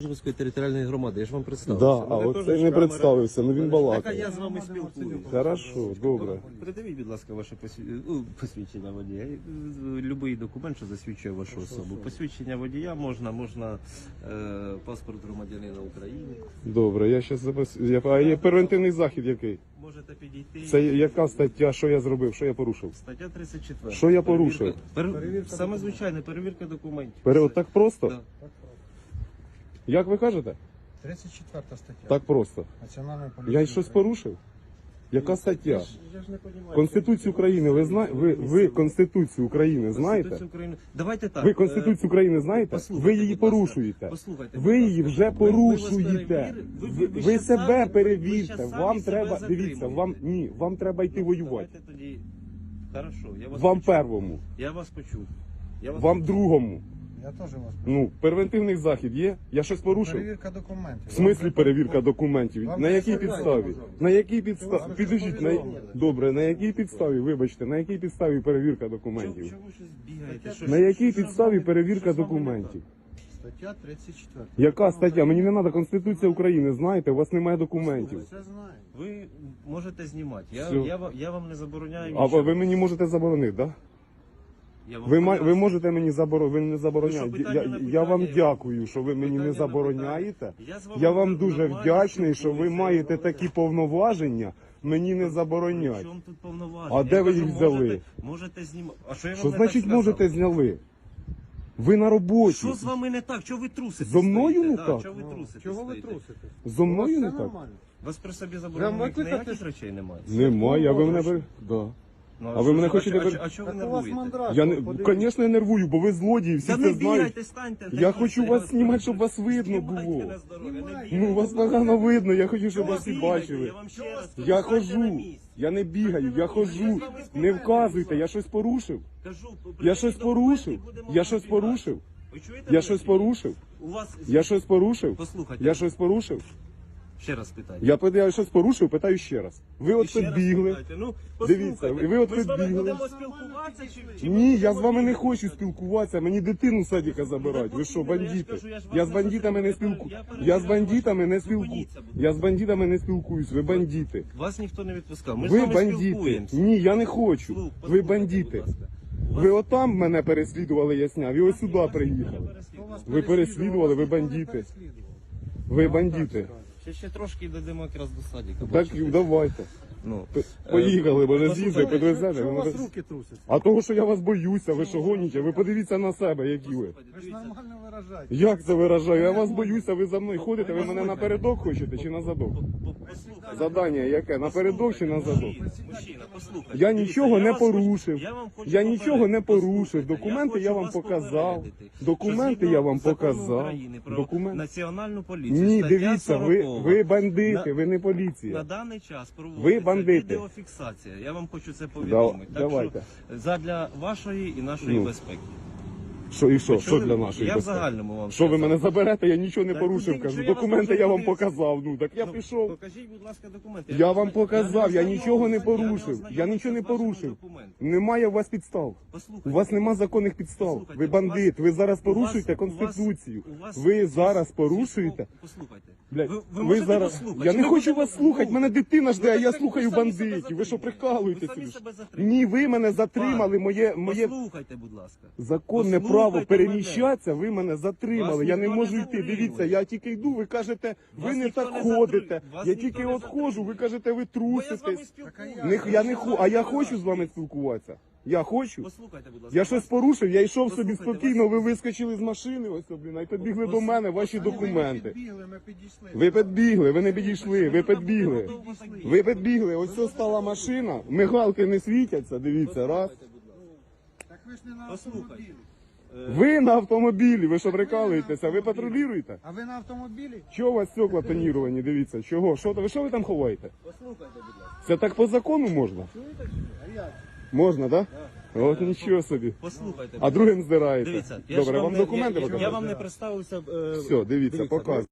Житомирської територіальної громади. Я ж вам представився. Да, а Мене оце теж не камера. представився, ну він Так, а балакає. я з вами спілкуюся. Хорошо, добре. Придивіть, будь ласка, ваше посві- ну, посвідчення водія. Любий документ, що засвідчує вашу особу. Посвідчення водія можна, можна е, паспорт громадянина України. Добре, я зараз запис... я... А є превентивний захід який? Можете підійти. Це яка стаття, що я зробив, що я порушив? Стаття 34. Що я порушив? Перевірка... Пер... Саме звичайне, перевірка документів. Пере... От так просто? Да. Як ви кажете? 34 стаття. Так просто. Національної поліції. Я й щось порушив? Яка стаття? Я ж, не розумію. Конституцію України ви знаєте? Ви, ви Конституцію України знаєте? Конституцію України. Давайте так. Ви е, Конституцію України знаєте? послухайте, Ви її будь ласка. порушуєте. Послухайте, Ви її вже Ви- ви вас порушуєте. перевірили? Ви, ви ви ще себе самі- ви перевірте. ще самі Вам себе треба дивіться. затримуєте. Вам ні, вам треба йти воювати. Давайте тоді. Хорошо, я вас Вам почув. первому, Я вас почув. Я вас вам почув. другому. Я теж вас. Ну, превентивний захід є. Я щось порушив. Перевірка документів. В смислі перевірка документів? Вам На якій підставі? можливо. На якій підставі? Підождіть, на... добре, на якій підставі, вибачте, на якій підставі перевірка документів? чого ви щось бігаєте? Стаття- Що- На якій що підставі перевірка документів? Стаття 34. Яка стаття? Мені не треба Конституція України, знаєте, у вас немає документів. Все знаю. Ви можете знімати. Я, я, вам- я вам не забороняю. А нічого. ви мені можете заборонити, так? Да? Я вам Ви, ма- ви поясню. можете мені заборонити, ви не Ви забороняєте. що, питання Я, на я питання? вам дякую, що ви мені Питання не на забороняєте. питання. Я з вами Я вам дуже нормально вдячний, що ви спілкуюся. маєте такі повноваження, мені не забороняють. чому тут повноваження? А де Я ви кажу, їх взяли? Можете, можете знімати. А що я вам Що не значить так сказав? можете зняли? Ви на роботі. Що з вами не так? Чого ви трусите? Зо мною стоїте? не Да, так? Чого ви трусите? Чого ви стоїте? трусите? Зо мною не так? нормально. Вас при собі викликати- ніяких речей немає? Немає, а ви мене бер... да. Ну, А ви мене хочете бер- А, а чого ви Так у вас нервуєте? мандраж. Я не, подивіться. звісно, я нервую, бо ви злодії, всі Та це не знають. бігайте, станьте. Я хочу вас знімати, щоб вас видно було. на здоров'я, не Ну, вас погано видно, я хочу, щоб вас всі бачили. Я вам ще раз Я хожу, я не бігаю, я хожу. Не вказуйте, я щось порушив. Кажу, Я щось порушив. Я щось порушив. Я щось порушив. У вас Я щось порушив. Послухайте. Я щось порушив. Ще раз питаю. Я питаю, щось порушив, питаю ще раз. Ви от Ще раз підбігли. питайте. Ну, Дивіться, послухайте, ви от ми з вами підбігли. будемо спілкуватися чи, чи ми Ні, я будемо з вами не бігати? хочу спілкуватися. Мені дитину з садика забирають. Ви що, Я бандити? я Я з бандитами не спілку. Я Я з бандитами не спілку. Я з бандитами не спілкуюсь. Ви бандити. Вас ніхто не відпускав. Ми з Ви вами бандити. спілкуємося. Ні, я не хочу. Слух, Ви послухайте, бандити. будь ласка. Ви отам мене переслідували, я сняв, і ось сюди приїхали. Ви переслідували, ви бандити. Ви Я бандити. Ще, ще трошки йдемо якраз до садика. Так бачите? давайте. Ну, Поїхали, може послухайте, підвезете. Що у вас руки трусяться? А того, що я вас боюся, ви що гоніте? Ви подивіться на себе, які ви. Ви ж нормально виражаєте. Як це виражаю? Я вас боюся, ви за мною ходите, ви мене напередок хочете чи на задок? По- по- послухайте. Задання яке? Напередок чи на задок? Мужчина, послухайте. Я нічого не порушив. я нічого не порушив. Документи я вам показав. Документи я вам показав. України про Документ- національну поліцію. Ні, дивіться, ви, ви бандити, ви не На даний час проводиться Ви бандити. відеофіксація. Я вам хочу це повідомити. Да- так давайте. що задля вашої і нашої Ну. безпеки. Що і що? Що для нашої Я в загальному вам Що ви сказав. мене заберете? Я нічого не Так порушив. куди? Кажу, Що я документи я вам показав. Ну так я Ну, пішов. Покажіть, будь ласка, документи. Я не вам показав, я не нічого не порушив. Я нічого не порушив. Немає у вас підстав. Послухайте. У вас нема законних підстав. Послухайте, Ви бандит. Ви зараз порушуєте конституцію. Ви зараз порушуєте. Послухайте. Блядь, ви, ви, ви можете зараз. послухати? Я не ви хочу вас слухати. Ну, Мене дитина жде, а так я ви слухаю самі себе бандитів. Ви що затримуєте. прикалуєте? Ви самі собі? себе. Ні, ви мене затримали. Моє моє Послухайте, будь ласка. законне послухайте право мене. переміщатися. Ви мене затримали. Вас Я не ніхто не можу йти. затримує. Дивіться, я тільки йду. Ви кажете, ви Вас не ніхто так не ходите. затримує. Вас Я ніхто тільки не от ходжу. Ви кажете, ви Бо я з вами труситесь. спілкуюся. Не, я не ху, а я хочу з вами спілкуватися. Я хочу. Послухайте, будь ласка. Я щось порушив, я йшов собі Послухайте, спокійно, ви вискочили з машини, ось блін, і підбігли до мене, ваші документи. підбігли, ми підійшли. Ви підбігли, ви не підійшли, ви підбігли. Ви підбігли, ось це стала машина, мигалки не світяться, дивіться, раз. Так ви ж не на Послухайте. автомобілі. Ви на автомобілі, ви що прикалуєтеся, ви патрулюєте? А ви на автомобілі? Чого у вас стекла тоніровані, дивіться, чого? Що, то- ви що ви там ховаєте? Послухайте, будь ласка. Це так по закону можна? А як? Можна, так? Да? От нічого собі. Послухайте. А другим здираєте. Дивіться, я ж Добре, вам не- документи я, я, показати? вам не представився. е, Все, дивіться, показуйте.